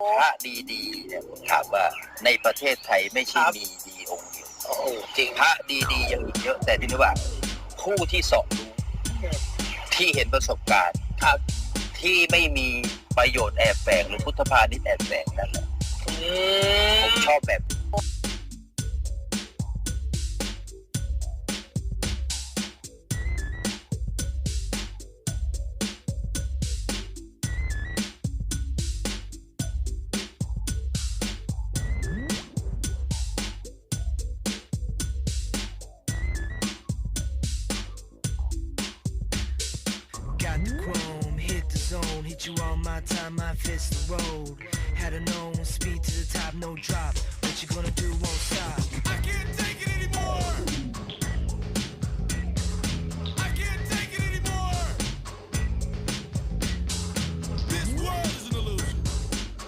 พระดีๆเนี่ยผมถามว่าในประเทศไทยไม่ใช่ครับมีดีองค์เดียวโอ้จริงพระดีๆยังอีกเยอะ แต่ที่นี่ว่า ผู้ที่สอบรู้ที่เห็นประสบการณ์ครับที่ไม่มีประโยชน์แอบแฝงหรือพุทธพาณิชย์แอบแฝงนั่นแหละอืผมมชอบแบบ Got the chrome, hit the zone, hit you all my time, my fist the road. Had a known speed to the top, no drop. What you gonna do won't stop.